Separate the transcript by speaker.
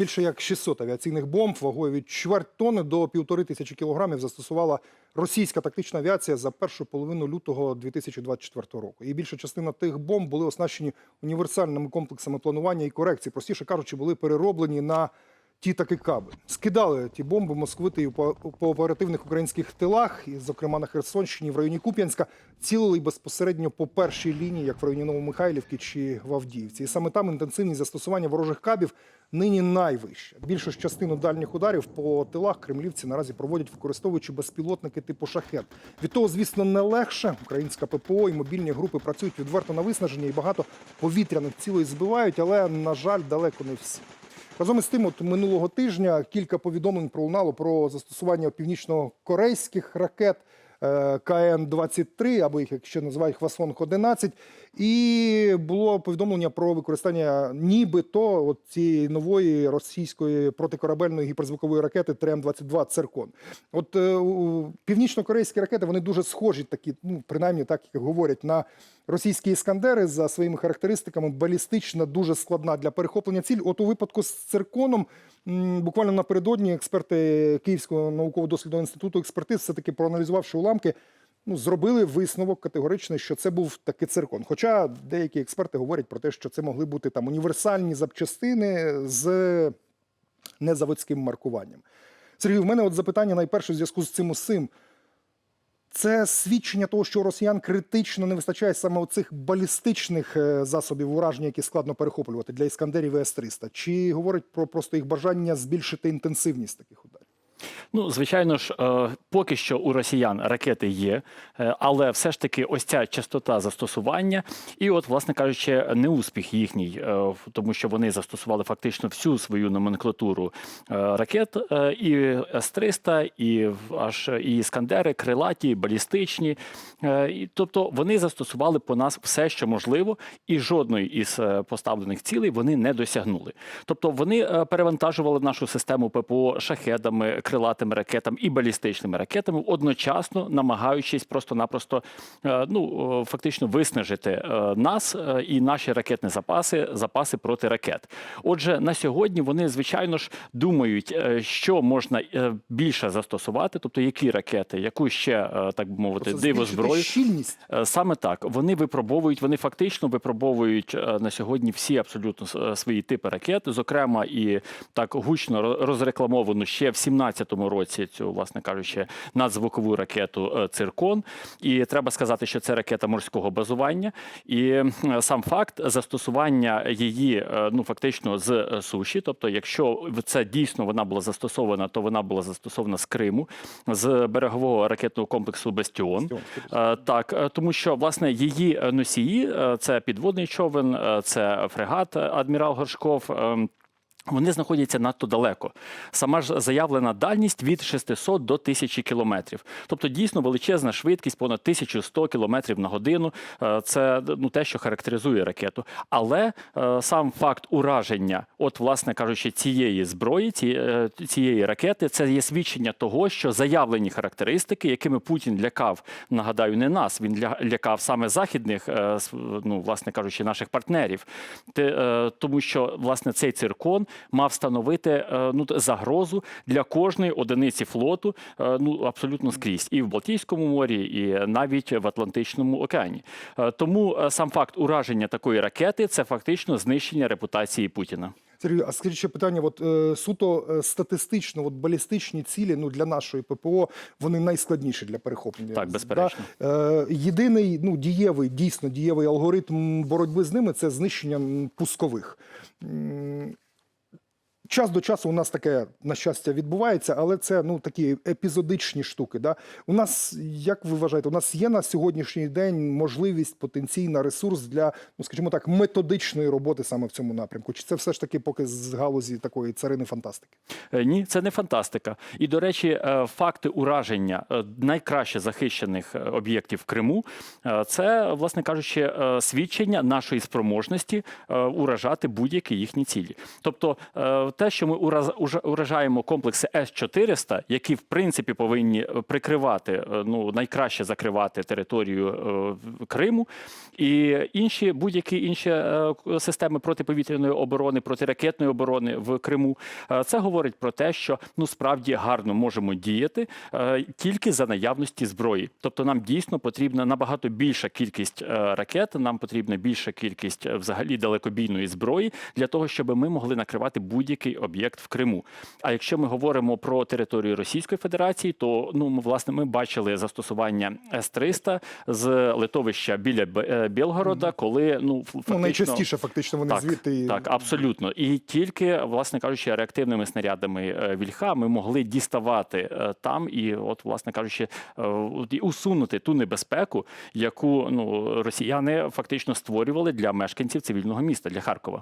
Speaker 1: Більше як 600 авіаційних бомб вагою від чверть тонни до півтори тисячі кілограмів застосувала російська тактична авіація за першу половину лютого 2024 року. І більша частина тих бомб були оснащені універсальними комплексами планування і корекції. Простіше кажучи, були перероблені на ті таки каби. Скидали ті бомби московити і по, по оперативних українських тилах, і, зокрема на Херсонщині, в районі Куп'янська, цілили безпосередньо по першій лінії, як в районі Новомихайлівки чи в Авдіївці. І саме там інтенсивність застосування ворожих кабів нині найвища. Більшу частину дальніх ударів по тилах кремлівці наразі проводять, використовуючи безпілотники типу шахет. Від того, звісно, не легше. Українська ППО і мобільні групи працюють відверто на виснаження і багато повітряних цілей збивають, але на жаль, далеко не всі. Разом із тим, от минулого тижня кілька повідомлень пролунало про застосування північно-корейських ракет КН-23, або їх, як ще називають, Хвасонг-11. І було повідомлення про використання нібито от цієї нової російської протикорабельної гіперзвукової ракети ТРМ-22 «Циркон». От е, північно-корейські ракети, вони дуже схожі, такі, ну, принаймні так, як говорять, на російські іскандери за своїми характеристиками балістична, дуже складна для перехоплення ціль. От у випадку з цирконом, буквально напередодні експерти Київського науково-дослідного інституту експертиз, все-таки проаналізувавши уламки, ну, зробили висновок категоричний, що це був таки циркон. Хоча деякі експерти говорять про те, що це могли бути там універсальні запчастини з незаводським маркуванням. Сергій, в мене от запитання найперше в зв'язку з цим усім. Це свідчення того, що росіян критично не вистачає саме оцих балістичних е, засобів ураження, які складно перехоплювати для іскандерів і С-300? Чи говорить про просто їх бажання збільшити інтенсивність таких?
Speaker 2: Ну, звичайно ж, е, поки що у росіян ракети є, е, але все ж таки ось ця частота застосування, і от, власне кажучи, неуспіх їхній, е, тому що вони застосували фактично всю свою номенклатуру ракет, і С-300, і аж і іскандери, крилаті, балістичні. Тобто вони застосували по нас все, що можливо, і жодної із поставлених цілей вони не досягнули. Тобто вони перевантажували нашу систему ППО шахедами, крилатими ракетами і балістичними ракетами, одночасно намагаючись просто-напросто е, ну е, фактично виснажити е, нас і наші ракетні запаси, запаси проти ракет. Отже, на сьогодні вони звичайно ж думають, що можна більше застосувати, тобто які ракети, яку ще так би мовити, диво зброю. Саме так вони випробовують, вони фактично випробовують на сьогодні всі абсолютно свої типи ракет, зокрема і так гучно ро- розрекламовану ще в 17-му році цю, власне кажучи, надзвукову ракету е, Циркон. І треба сказати, що це ракета морського базування. І е, сам факт застосування її е, ну фактично з суші, тобто, якщо це дійсно вона була застосована, то вона була застосована з Криму, з берегового ракетного комплексу Бастіон. Так, тому що власне її носії це підводний човен, це фрегат адмірал Горшков. Вони знаходяться надто далеко. Сама ж заявлена дальність від 600 до 1000 кілометрів. Тобто дійсно величезна швидкість, понад 1100 кілометрів на годину. Е, Це ну, те, що характеризує ракету. Але е, сам факт ураження, от, власне кажучи, цієї зброї, е, цієї ракети, це є свідчення того, що заявлені характеристики, якими Путін лякав, нагадаю, не нас, він ля- лякав саме західних, ну, власне кажучи, наших партнерів. Тому що власне цей циркон мав становити е, ну, загрозу для кожної одиниці флоту е, ну, абсолютно скрізь, і в Балтійському морі, і навіть в Атлантичному океані. Е, Тому сам факт ураження такої ракети це фактично знищення репутації Путіна.
Speaker 1: Сергій, а скажіть ще питання: от е, суто статистично, от балістичні цілі ну для нашої ППО вони найскладніші для перехоплення.
Speaker 2: Так, безперечно.
Speaker 1: Да? Е, єдиний ну дієвий, дійсно дієвий алгоритм боротьби з ними це знищення пускових. Час до часу у нас таке, на щастя, відбувається, але це ну такі епізодичні штуки. Да? У нас, як ви вважаєте, у нас є на сьогоднішній день можливість, потенційна ресурс для, ну скажімо так, методичної роботи саме в цьому напрямку? Чи це все ж таки поки з галузі такої царини фантастики?
Speaker 2: Е, Ні, це не фантастика. І до речі, е, факти ураження е, найкраще захищених об'єктів в Криму це, власне кажучи, свідчення нашої спроможності уражати будь-які їхні цілі. Тобто, те, що ми уражаємо комплекси С-400, які в принципі повинні е, прикривати, е, ну найкраще закривати територію е, Криму, і інші будь-які інші системи протиповітряної оборони, протиракетної оборони в Криму. Це говорить про те, що ну справді гарно можемо діяти тільки за наявності зброї. Тобто нам дійсно потрібна набагато більша кількість ракет, нам потрібна більша кількість взагалі далекобійної зброї для того, щоб ми могли накривати будь-який об'єкт в Криму. А якщо ми говоримо про територію Російської Федерації, то ну ми, власне ми бачили застосування С-300 з литовища біля е, Білгорода, коли ну фактично...
Speaker 1: Ну, найчастіше фактично вони
Speaker 2: Так,
Speaker 1: звідти
Speaker 2: так, абсолютно. І тільки, власне кажучи, реактивними снарядами е, Вільха ми могли діставати е, там і, от, власне кажучи, і усунути ту небезпеку, яку ну росіяни фактично створювали для мешканців цивільного міста для Харкова.